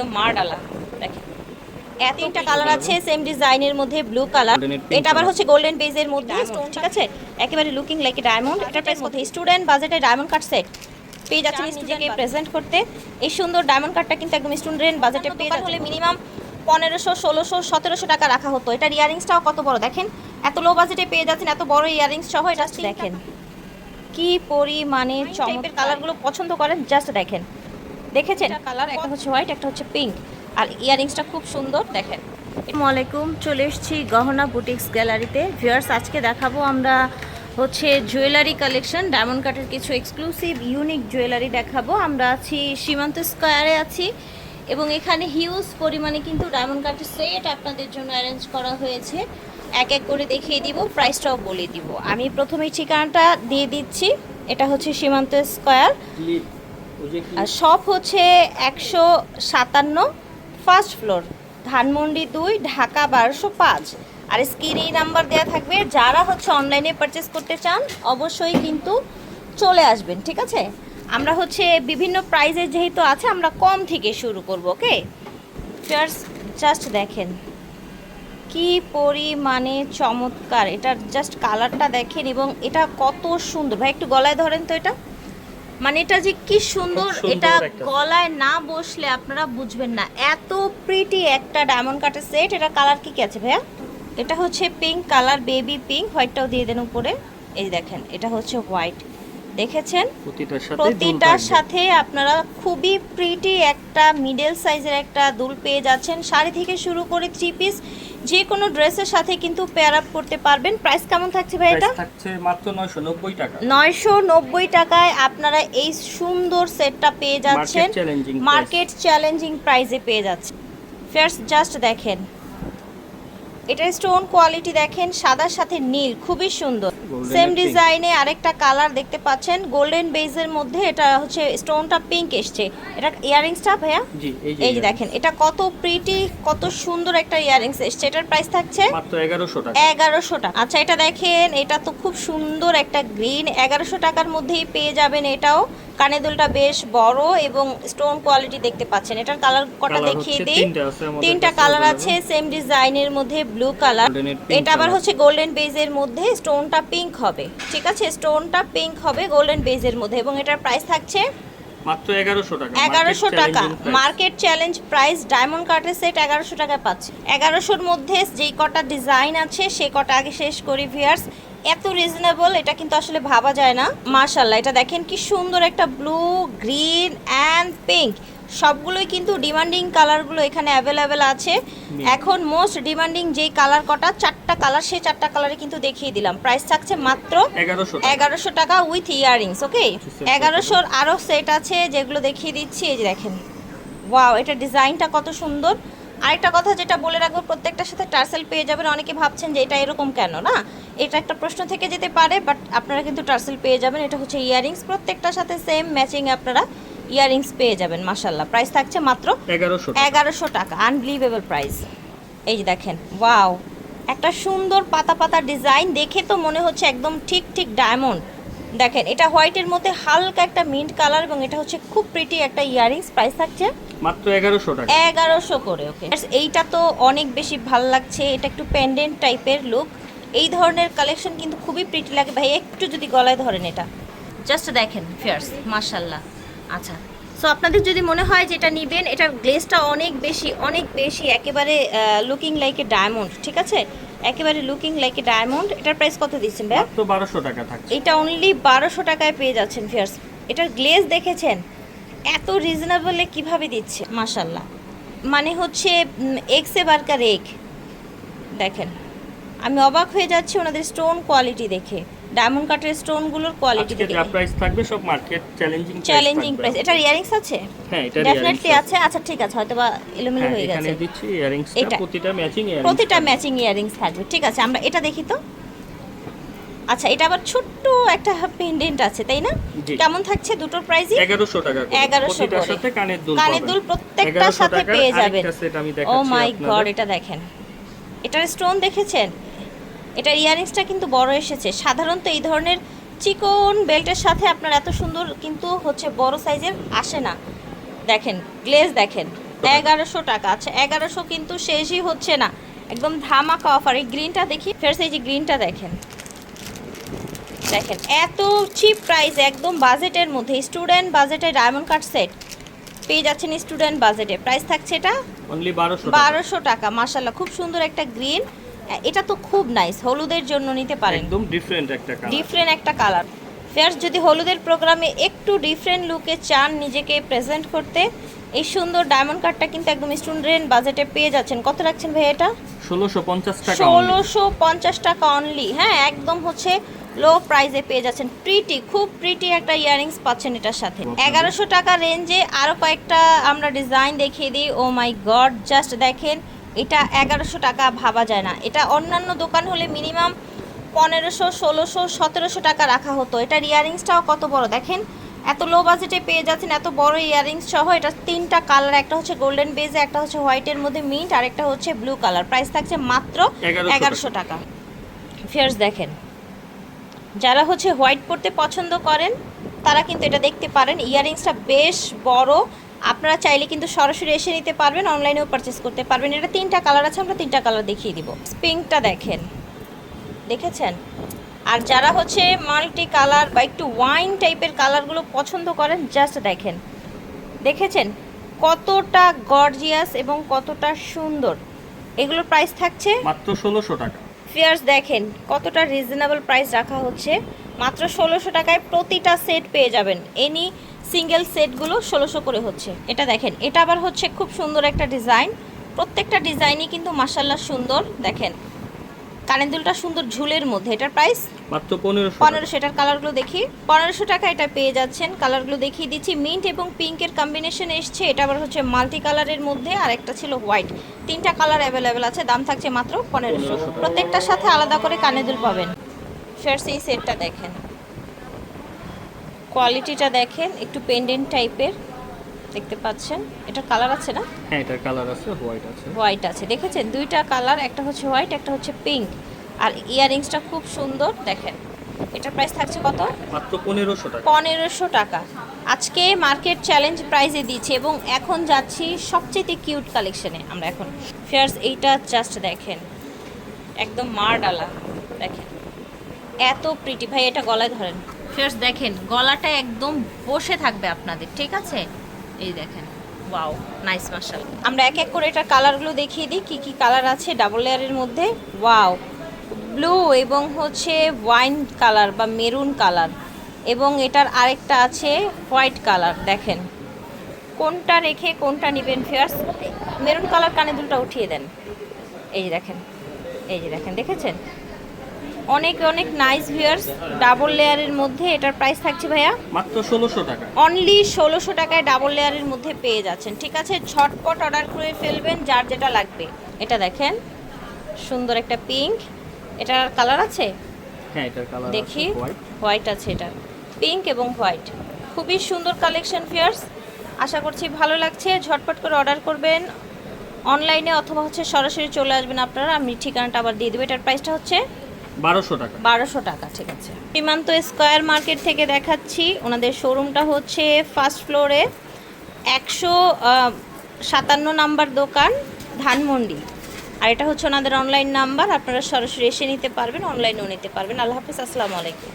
একদম মারডালা দেখেন। তিনটা কালার আছে সেম ডিজাইনের মধ্যে ব্লু কালার এটা আবার হচ্ছে গোল্ডেন বেজের মধ্যে ঠিক আছে? একেবারে লুকিং লাইক এ ডায়মন্ড এটা প্রাইস কত? স্টুডেন্ট বাজেটে ডায়মন্ড কাট সেট পেয়ে যাচ্ছেন নিজেকে প্রেজেন্ট করতে। এই সুন্দর ডায়মন্ড কাটটা কিন্তু একদম স্টুডেন্ট বাজেটে পেয়ে হলে মিনিমাম পনেরোশো ষোলোশো সতেরোশো টাকা রাখা হতো। এটার ইয়ারিংসটাও কত বড়? দেখেন এত লো বাজেটে পেয়ে যাচ্ছেন এত বড় ইয়ারিংস সহ এটা দেখেন। কি পরিমাণে চমকের কালারগুলো পছন্দ করেন জাস্ট দেখেন। দেখেছেন? কালার একটা হচ্ছে হোয়াইট একটা হচ্ছে পিঙ্ক আর ইয়ারিংসটা খুব সুন্দর দেখেন। আসসালামু আলাইকুম চলে এসেছি গহনা বুটিক্স গ্যালারিতে। ভিউয়ার্স আজকে দেখাবো আমরা হচ্ছে জুয়েলারি কালেকশন ডায়মন্ড কাটের কিছু এক্সক্লুসিভ ইউনিক জুয়েলারি দেখাবো। আমরা আছি সীমান্ত স্কোয়ারে আছি এবং এখানে হিউজ পরিমাণে কিন্তু ডায়মন্ড কাটের সেট আপনাদের জন্য অ্যারেঞ্জ করা হয়েছে। এক এক করে দেখিয়ে দিব প্রাইসটাও বলে দিব। আমি প্রথমে ঠিকানাটা দিয়ে দিচ্ছি। এটা হচ্ছে সীমান্ত স্কোয়ার। আর শপ হচ্ছে একশো সাতান্ন ফার্স্ট ফ্লোর ধানমন্ডি দুই, ঢাকা বারোশো পাঁচ। আর স্ক্রিনে নাম্বার দেওয়া থাকবে, যারা হচ্ছে অনলাইনে পারচেস করতে চান, অবশ্যই কিন্তু চলে আসবেন, ঠিক আছে? আমরা হচ্ছে বিভিন্ন প্রাইজের যেহেতু আছে, আমরা কম থেকে শুরু করব ওকে জাস্ট দেখেন, কি পরিমাণে চমৎকার। এটার জাস্ট কালারটা দেখেন, এবং এটা কত সুন্দর। ভাই, একটু গলায় ধরেন তো এটা। মানে এটা যে কি সুন্দর এটা গলায় না বসলে আপনারা বুঝবেন না। এত প্রিটি একটা ডায়মন্ড কাটের সেট এটা কালার কি কি আছে ভাইয়া? এটা হচ্ছে পিঙ্ক কালার বেবি পিঙ্ক হোয়াইটটাও দিয়ে দেন উপরে। এই দেখেন এটা হচ্ছে হোয়াইট দেখেছেন? প্রতিটার সাথে প্রতিটার সাথে আপনারা খুবই প্রিটি একটা মিডল সাইজের একটা দুল পেয়ে যাচ্ছেন। শাড়ি থেকে শুরু করে থ্রি পিস যে কোনো ড্রেসের সাথে কিন্তু পেয়ার আপ করতে পারবেন। প্রাইস কেমন থাকছে ভাই এটা? থাকছে মাত্র 990 টাকা। নয়শো নব্বই টাকায় আপনারা এই সুন্দর সেটটা পেয়ে যাচ্ছেন। মার্কেট চ্যালেঞ্জিং প্রাইসে পেয়ে যাচ্ছেন। ফার্স্ট জাস্ট দেখেন। এটা স্টোন কোয়ালিটি দেখেন সাদার সাথে নীল খুবই সুন্দর। সেম। ডিজাইনে আরেকটা কালার দেখতে পাচ্ছেন গোল্ডেন বেজের মধ্যে এটা হচ্ছে স্টোনটা পিঙ্ক এসছে। এটা ইয়ারিংসটা ভাইয়া? এই যে দেখেন এটা কত প্রিটি কত সুন্দর একটা ইয়ারিংস এসছে। এটার প্রাইস থাকছে মাত্র 1100 টাকা। এগারোশো টাকা। আচ্ছা এটা দেখেন এটা তো খুব সুন্দর একটা গ্রিন এগারোশো টাকার মধ্যেই পেয়ে যাবেন এটাও। কানে দুলটা বেশ বড় এবং স্টোন কোয়ালিটি দেখতে পাচ্ছেন। এটার কালার কটা দেখিয়ে দিই? তিনটা কালার আছে সেম ডিজাইনের মধ্যে ব্লু কালার এটা আবার হচ্ছে গোল্ডেন বেজের মধ্যে স্টোনটা পিঙ্ক হবে। ঠিক আছে? স্টোনটা পিঙ্ক হবে গোল্ডেন বেজের মধ্যে এবং এটার প্রাইস থাকছে মাত্র 1100 টাকা। Market challenge price diamond set টাকায় পাচ্ছি। মধ্যে যেই কটা ডিজাইন আছে সেই কটা আগে শেষ করি ভিয়ার্স এত রিজনেবল এটা কিন্তু আসলে ভাবা যায় না। মার্শাল্লাহ এটা দেখেন কি সুন্দর একটা ব্লু গ্রিন অ্যান্ড পিঙ্ক সবগুলোই কিন্তু ডিমান্ডিং কালারগুলো এখানে অ্যাভেলেবেল আছে। এখন মোস্ট ডিমান্ডিং যেই কালার কটা চারটা কালার সেই চারটা কালারে কিন্তু দেখিয়ে দিলাম। প্রাইস থাকছে মাত্র 1100 এগারোশো টাকা উইথ ইয়ারিংস ওকে এগারোশোর আরও সেট আছে যেগুলো দেখিয়ে দিচ্ছি এই যে দেখেন। ওয়াও এটা ডিজাইনটা কত সুন্দর। আরেকটা কথা যেটা বলে রাখব প্রত্যেকটার সাথে টার্সেল পেয়ে যাবেন। অনেকে ভাবছেন যে এটা এরকম কেন? না এটা একটা প্রশ্ন থেকে যেতে পারে বাট আপনারা কিন্তু টার্সেল পেয়ে যাবেন। এটা হচ্ছে ইয়ারিংস প্রত্যেকটার সাথে সেম ম্যাচিং আপনারা ইয়ারিংস পেয়ে যাবেন মাসাল্লাহ প্রাইস থাকছে মাত্র 1100 এগারোশো টাকা আনবিলিভেবল প্রাইস এই যে দেখেন ওয়াও একটা সুন্দর পাতা পাতা ডিজাইন দেখে তো মনে হচ্ছে একদম ঠিক ঠিক ডায়মন্ড দেখেন এটা হোয়াইটের মধ্যে হালকা একটা মিন্ট কালার এবং এটা হচ্ছে খুব প্রিটি একটা ইয়ারিংস প্রাইস থাকছে। মাত্র 1100 টাকা। এগারোশো করে ওকে এইটা তো অনেক বেশি ভালো লাগছে এটা একটু পেন্ডেন্ট টাইপের লুক এই ধরনের কালেকশন কিন্তু খুবই প্রিটি লাগে। ভাই একটু যদি গলায় ধরেন এটা। জাস্ট দেখেন ফিয়ার্স মার্শাল্লাহ আচ্ছা সো আপনাদের যদি মনে হয় যে এটা নেবেন এটার গ্লেসটা অনেক বেশি অনেক বেশি একেবারে লুকিং লাইক এ ডায়মন্ড ঠিক আছে? একেবারে লুকিং লাইক এ ডায়মন্ড এটার প্রাইস কত দিচ্ছেন ভাই তো 1200 টাকা থাকছে। এটা অনলি 1200 টাকায় পেয়ে যাচ্ছেন ফিয়ার্স এটার গ্লেজ দেখেছেন? এত রিজনেবলে কীভাবে দিচ্ছে? মাশাল্লাহ মানে হচ্ছে এক্সে বারকার এক দেখেন। আমি অবাক হয়ে যাচ্ছি ওনাদের স্টোন কোয়ালিটি দেখে। ডায়মন্ড কাটের স্টোনগুলোর কোয়ালিটি আজকে দেখে যা প্রাইস থাকবে সব মার্কেট চ্যালেঞ্জিং চ্যালেঞ্জিং প্রাইস এটার ইয়ারিংস আছে? হ্যাঁ এটা ডেফিনেটলি আছে। আচ্ছা ঠিক আছে হয়তো বা এলোমেলো হয়ে গেছে এখানে দিচ্ছি ইয়ারিংসটা এটা। প্রতিটা ম্যাচিং ইয়ারিংস প্রতিটা ম্যাচিং ইয়ারিংস থাকবে। ঠিক আছে আমরা এটা দেখি তো। আচ্ছা এটা আবার ছোট্ট একটা পেন্ডেন্ট আছে তাই না? কেমন থাকছে দুটোর প্রাইসই 1100 টাকা 1100 প্রতিটার করে। সাথে কানের দুল কানের দুল প্রত্যেকটার সাথে পেয়ে যাবেন। ও মাই গড এটা দেখেন। এটার স্টোন দেখেছেন? এটার ইয়ারিংসটা কিন্তু বড় এসেছে। সাধারণত এই ধরনের চিকন বেল্টের সাথে আপনার এত সুন্দর কিন্তু হচ্ছে বড় সাইজের আসে না। দেখেন গ্লেজ দেখেন এগারোশো টাকা। আচ্ছা এগারোশো কিন্তু শেষই হচ্ছে না। একদম ধামাকা অফার এই গ্রিনটা দেখি ফেরস এই যে গ্রিনটা দেখেন। দেখেন এত চিপ প্রাইস একদম বাজেটের মধ্যে। স্টুডেন্ট বাজেটে ডায়মন্ড কাট সেট পেয়ে যাচ্ছেন স্টুডেন্ট বাজেটে প্রাইস থাকছে এটা বারোশো টাকা। মার্শাল্লাহ খুব সুন্দর একটা গ্রিন এটা তো খুব নাইস হলুদের জন্য নিতে পারেন। একদম ডিফারেন্ট একটা কালার ডিফারেন্ট একটা কালার ফেয়ার্স যদি হলুদের প্রোগ্রামে একটু ডিফারেন্ট লুকে চান নিজেকে প্রেজেন্ট করতে এই সুন্দর ডায়মন্ড কার্ডটা কিন্তু একদম স্টুডেন্ট বাজেটে পেয়ে যাচ্ছেন। কত রাখছেন ভাই এটা? ষোলোশো পঞ্চাশ টাকা। ষোলোশো পঞ্চাশ টাকা অনলি হ্যাঁ একদম হচ্ছে লো প্রাইসে পেয়ে যাচ্ছেন। প্রিটি খুব প্রিটি একটা ইয়ারিংস পাচ্ছেন এটার সাথে. এগারোশো টাকা রেঞ্জে আরও কয়েকটা আমরা ডিজাইন দেখিয়ে দিই। ও মাই গড জাস্ট দেখেন। এটা এগারোশো টাকা ভাবা যায় না। এটা অন্যান্য দোকান হলে মিনিমাম পনেরোশো ষোলোশো সতেরোশো টাকা রাখা হতো। এটার ইয়ারিংসটাও কত বড়? দেখেন এত লো বাজেটে পেয়ে যাচ্ছেন এত বড় ইয়ারিংস সহ এটা তিনটা কালার একটা হচ্ছে গোল্ডেন বেজে একটা হচ্ছে হোয়াইটের মধ্যে মিন্ট আর একটা হচ্ছে ব্লু কালার প্রাইস থাকছে মাত্র এগারোশো টাকা। ফেয়ার্স দেখেন যারা হচ্ছে হোয়াইট পরতে পছন্দ করেন তারা কিন্তু এটা দেখতে পারেন। ইয়ারিংসটা বেশ বড় আপনারা চাইলে কিন্তু সরাসরি এসে নিতে পারবেন অনলাইনেও পারচেস করতে পারবেন। এটা তিনটা কালার আছে আমরা তিনটা কালার দেখিয়ে দিব। পিঙ্কটা দেখেন। দেখেছেন? আর যারা হচ্ছে মাল্টি কালার বা একটু ওয়াইন টাইপের কালারগুলো পছন্দ করেন জাস্ট দেখেন। দেখেছেন? কতটা গর্জিয়াস এবং কতটা সুন্দর। এগুলোর প্রাইস থাকছে মাত্র ষোলোশো টাকা। ফিয়ার্স দেখেন কতটা রিজনেবল প্রাইস রাখা হচ্ছে। মাত্র ষোলোশো টাকায় প্রতিটা সেট পেয়ে যাবেন। এনি সিঙ্গেল সেটগুলো ষোলোশো করে হচ্ছে। এটা দেখেন এটা আবার হচ্ছে খুব সুন্দর একটা ডিজাইন। প্রত্যেকটা ডিজাইনই কিন্তু মাসাল্লাহ সুন্দর দেখেন। কানেদুলটা সুন্দর ঝুলের মধ্যে এটার প্রাইস মাত্র পনেরোশো পনেরোশো এটার কালারগুলো দেখি। পনেরোশো টাকা এটা পেয়ে যাচ্ছেন কালারগুলো দেখিয়ে দিচ্ছি। মিন্ট এবং পিঙ্কের কম্বিনেশন এসছে এটা আবার হচ্ছে মাল্টি কালারের মধ্যে আর একটা ছিল হোয়াইট তিনটা কালার অ্যাভেলেবেল আছে দাম থাকছে মাত্র পনেরোশো। প্রত্যেকটার সাথে আলাদা করে কানেদুল পাবেন। ফেরস সেই সেটটা দেখেন। কোয়ালিটিটা দেখেন একটু পেন্ডেন্ট টাইপের দেখতে পাচ্ছেন। এটার কালার আছে না? হ্যাঁ এটার কালার আছে হোয়াইট আছে। হোয়াইট আছে। দেখেছেন? দুইটা কালার একটা হচ্ছে হোয়াইট একটা হচ্ছে পিঙ্ক আর ইয়ারিংসটা খুব সুন্দর দেখেন। এটার প্রাইস থাকছে কত? মাত্র পনেরোশো টাকা। পনেরোশো টাকা। আজকে মার্কেট চ্যালেঞ্জ প্রাইজে দিচ্ছে এবং এখন যাচ্ছি সবচেয়ে কিউট কালেকশনে আমরা এখন। ফেয়ার্স এইটা জাস্ট দেখেন। একদম মার ডালা দেখেন। এত প্রিটি ভাই এটা গলায় ধরেন। ফেয়ার্স দেখেন, গলাটা একদম বসে থাকবে আপনাদের, ঠিক আছে? এই দেখেন ওয়াও নাইস মার্শাল আমরা এক এক করে এটার কালারগুলো দেখিয়ে দিই, কি কি কালার আছে ডাবল লেয়ারের মধ্যে। ওয়াও ব্লু এবং হচ্ছে ওয়াইন কালার বা মেরুন কালার এবং এটার আরেকটা আছে হোয়াইট কালার দেখেন। কোনটা রেখে কোনটা নেবেন ফেয়ার্স মেরুন কালার কানে দুলটা উঠিয়ে দেন। এই যে দেখেন, এই যে দেখেন, দেখেছেন? অনেক অনেক নাইস ভিয়ার্স ডাবল লেয়ারের মধ্যে এটার প্রাইস থাকছে ভাইয়া? মাত্র ষোলোশো টাকা। অনলি ষোলোশো টাকায় ডাবল লেয়ারের মধ্যে পেয়ে যাচ্ছেন। ঠিক আছে ঝটপট অর্ডার করে ফেলবেন যার যেটা লাগবে। এটা দেখেন সুন্দর একটা পিঙ্ক এটার কালার আছে? হ্যাঁ এটার কালার দেখি। হোয়াইট হোয়াইট আছে এটা। পিঙ্ক এবং হোয়াইট খুবই সুন্দর কালেকশন ফিয়ার্স আশা করছি ভালো লাগছে। ঝটপট করে অর্ডার করবেন। অনলাইনে অথবা হচ্ছে সরাসরি চলে আসবেন আপনারা। আমি ঠিকানাটা আবার দিয়ে দেবো। এটার প্রাইসটা হচ্ছে বারোশো টাকা। বারোশো টাকা, ঠিক আছে। সীমান্ত স্কোয়ার মার্কেট থেকে দেখাচ্ছি। ওনাদের শোরুমটা হচ্ছে ফার্স্ট ফ্লোরে একশো সাতান্ন নাম্বার দোকান, ধানমন্ডি। আর এটা হচ্ছে ওনাদের অনলাইন নাম্বার। আপনারা সরাসরি এসে নিতে পারবেন, অনলাইনেও নিতে পারবেন। আল্লাহ হাফিজ, আসসালামু আলাইকুম।